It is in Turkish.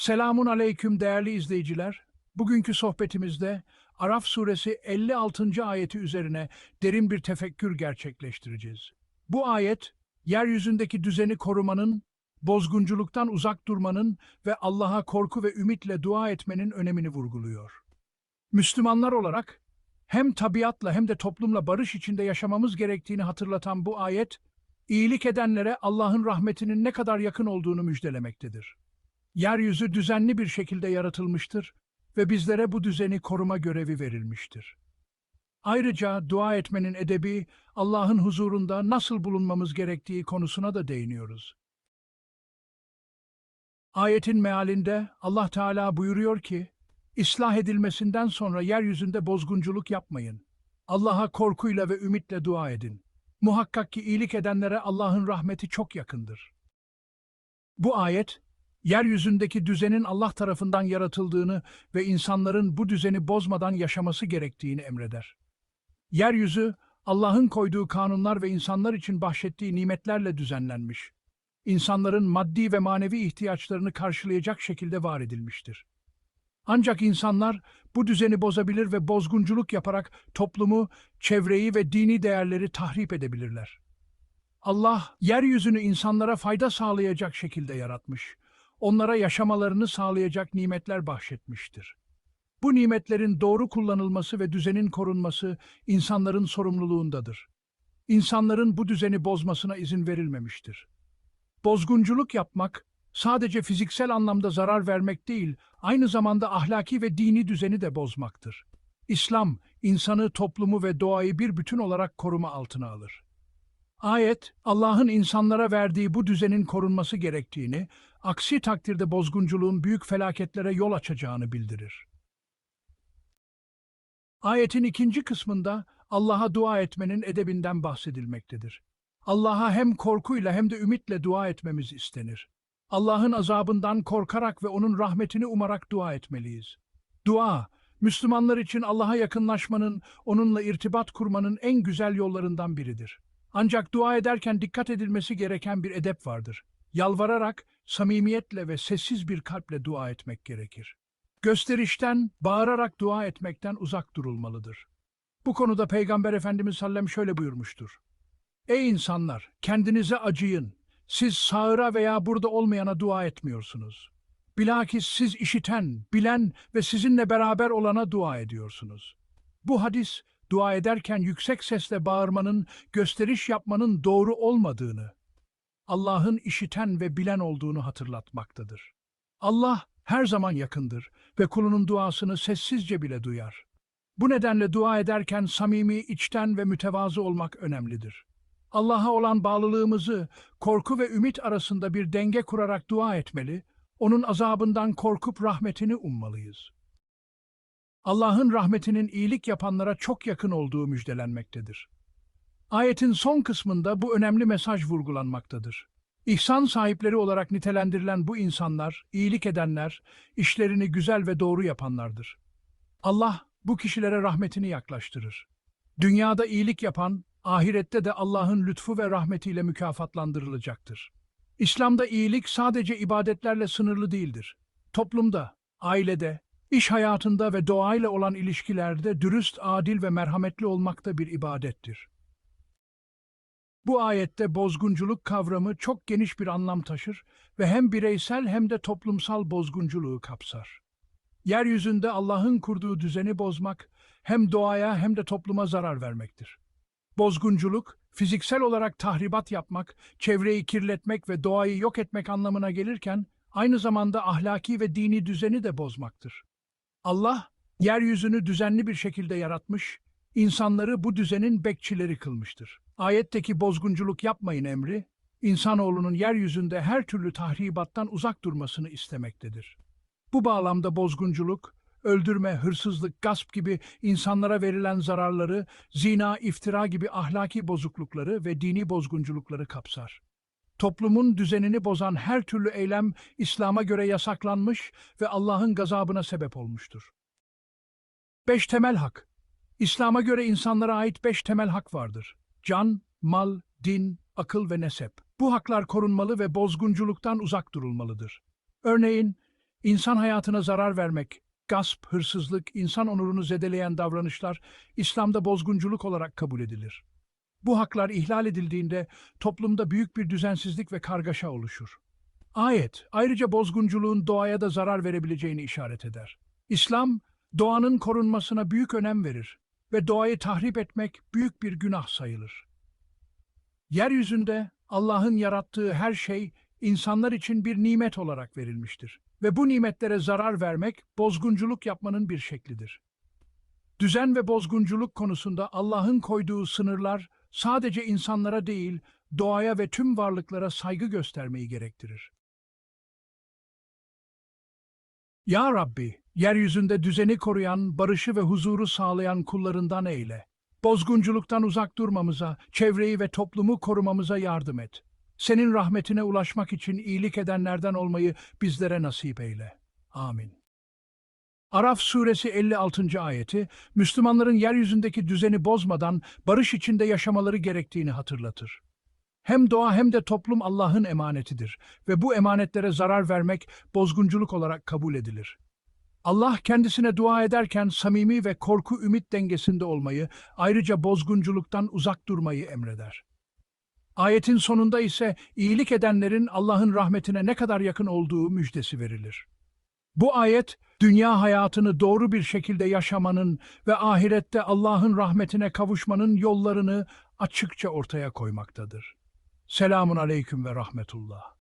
Selamun aleyküm değerli izleyiciler. Bugünkü sohbetimizde Araf suresi 56. ayeti üzerine derin bir tefekkür gerçekleştireceğiz. Bu ayet, yeryüzündeki düzeni korumanın, bozgunculuktan uzak durmanın ve Allah'a korku ve ümitle dua etmenin önemini vurguluyor. Müslümanlar olarak hem tabiatla hem de toplumla barış içinde yaşamamız gerektiğini hatırlatan bu ayet, iyilik edenlere Allah'ın rahmetinin ne kadar yakın olduğunu müjdelemektedir. Yeryüzü düzenli bir şekilde yaratılmıştır ve bizlere bu düzeni koruma görevi verilmiştir. Ayrıca dua etmenin edebi, Allah'ın huzurunda nasıl bulunmamız gerektiği konusuna da değiniyoruz. Ayetin mealinde Allah Teala buyuruyor ki, İslah edilmesinden sonra yeryüzünde bozgunculuk yapmayın. Allah'a korkuyla ve ümitle dua edin. Muhakkak ki iyilik edenlere Allah'ın rahmeti çok yakındır. Bu ayet, yeryüzündeki düzenin Allah tarafından yaratıldığını ve insanların bu düzeni bozmadan yaşaması gerektiğini emreder. Yeryüzü, Allah'ın koyduğu kanunlar ve insanlar için bahşettiği nimetlerle düzenlenmiş. İnsanların maddi ve manevi ihtiyaçlarını karşılayacak şekilde var edilmiştir. Ancak insanlar bu düzeni bozabilir ve bozgunculuk yaparak toplumu, çevreyi ve dini değerleri tahrip edebilirler. Allah, yeryüzünü insanlara fayda sağlayacak şekilde yaratmış. Onlara yaşamalarını sağlayacak nimetler bahşetmiştir. Bu nimetlerin doğru kullanılması ve düzenin korunması insanların sorumluluğundadır. İnsanların bu düzeni bozmasına izin verilmemiştir. Bozgunculuk yapmak, sadece fiziksel anlamda zarar vermek değil, aynı zamanda ahlaki ve dini düzeni de bozmaktır. İslam, insanı, toplumu ve doğayı bir bütün olarak koruma altına alır. Ayet, Allah'ın insanlara verdiği bu düzenin korunması gerektiğini, aksi takdirde bozgunculuğun büyük felaketlere yol açacağını bildirir. Ayetin ikinci kısmında Allah'a dua etmenin edebinden bahsedilmektedir. Allah'a hem korkuyla hem de ümitle dua etmemiz istenir. Allah'ın azabından korkarak ve onun rahmetini umarak dua etmeliyiz. Dua, Müslümanlar için Allah'a yakınlaşmanın, onunla irtibat kurmanın en güzel yollarından biridir. Ancak dua ederken dikkat edilmesi gereken bir edep vardır. Yalvararak, samimiyetle ve sessiz bir kalple dua etmek gerekir. Gösterişten, bağırarak dua etmekten uzak durulmalıdır. Bu konuda Peygamber Efendimiz Sallem şöyle buyurmuştur. Ey insanlar, kendinize acıyın. Siz sağıra veya burada olmayana dua etmiyorsunuz. Bilakis siz işiten, bilen ve sizinle beraber olana dua ediyorsunuz. Bu hadis, dua ederken yüksek sesle bağırmanın, gösteriş yapmanın doğru olmadığını, Allah'ın işiten ve bilen olduğunu hatırlatmaktadır. Allah her zaman yakındır ve kulunun duasını sessizce bile duyar. Bu nedenle dua ederken samimi, içten ve mütevazı olmak önemlidir. Allah'a olan bağlılığımızı korku ve ümit arasında bir denge kurarak dua etmeli, onun azabından korkup rahmetini ummalıyız. Allah'ın rahmetinin iyilik yapanlara çok yakın olduğu müjdelenmektedir. Ayetin son kısmında bu önemli mesaj vurgulanmaktadır. İhsan sahipleri olarak nitelendirilen bu insanlar, iyilik edenler, işlerini güzel ve doğru yapanlardır. Allah bu kişilere rahmetini yaklaştırır. Dünyada iyilik yapan, ahirette de Allah'ın lütfu ve rahmetiyle mükafatlandırılacaktır. İslam'da iyilik sadece ibadetlerle sınırlı değildir. Toplumda, ailede, iş hayatında ve doğayla olan ilişkilerde dürüst, adil ve merhametli olmak da bir ibadettir. Bu ayette bozgunculuk kavramı çok geniş bir anlam taşır ve hem bireysel hem de toplumsal bozgunculuğu kapsar. Yeryüzünde Allah'ın kurduğu düzeni bozmak hem doğaya hem de topluma zarar vermektir. Bozgunculuk, fiziksel olarak tahribat yapmak, çevreyi kirletmek ve doğayı yok etmek anlamına gelirken, aynı zamanda ahlaki ve dini düzeni de bozmaktır. Allah, yeryüzünü düzenli bir şekilde yaratmış, insanları bu düzenin bekçileri kılmıştır. Ayetteki bozgunculuk yapmayın emri, insanoğlunun yeryüzünde her türlü tahribattan uzak durmasını istemektedir. Bu bağlamda bozgunculuk, öldürme, hırsızlık, gasp gibi insanlara verilen zararları, zina, iftira gibi ahlaki bozuklukları ve dini bozgunculukları kapsar. Toplumun düzenini bozan her türlü eylem İslam'a göre yasaklanmış ve Allah'ın gazabına sebep olmuştur. Beş temel hak İslam'a göre insanlara ait beş temel hak vardır. Can, mal, din, akıl ve nesep. Bu haklar korunmalı ve bozgunculuktan uzak durulmalıdır. Örneğin, İnsan hayatına zarar vermek, gasp, hırsızlık, insan onurunu zedeleyen davranışlar İslam'da bozgunculuk olarak kabul edilir. Bu haklar ihlal edildiğinde toplumda büyük bir düzensizlik ve kargaşa oluşur. Ayet ayrıca bozgunculuğun doğaya da zarar verebileceğini işaret eder. İslam, doğanın korunmasına büyük önem verir ve doğayı tahrip etmek büyük bir günah sayılır. Yeryüzünde Allah'ın yarattığı her şey insanlar için bir nimet olarak verilmiştir ve bu nimetlere zarar vermek bozgunculuk yapmanın bir şeklidir. Düzen ve bozgunculuk konusunda Allah'ın koyduğu sınırlar sadece insanlara değil, doğaya ve tüm varlıklara saygı göstermeyi gerektirir. Ya Rabbi, yeryüzünde düzeni koruyan, barışı ve huzuru sağlayan kullarından eyle. Bozgunculuktan uzak durmamıza, çevreyi ve toplumu korumamıza yardım et. Senin rahmetine ulaşmak için iyilik edenlerden olmayı bizlere nasip eyle. Amin. Araf suresi 56. ayeti, Müslümanların yeryüzündeki düzeni bozmadan barış içinde yaşamaları gerektiğini hatırlatır. Hem doğa hem de toplum Allah'ın emanetidir ve bu emanetlere zarar vermek bozgunculuk olarak kabul edilir. Allah kendisine dua ederken samimi ve korku ümit dengesinde olmayı, ayrıca bozgunculuktan uzak durmayı emreder. Ayetin sonunda ise iyilik edenlerin Allah'ın rahmetine ne kadar yakın olduğu müjdesi verilir. Bu ayet, dünya hayatını doğru bir şekilde yaşamanın ve ahirette Allah'ın rahmetine kavuşmanın yollarını açıkça ortaya koymaktadır. Selamun aleyküm ve rahmetullah.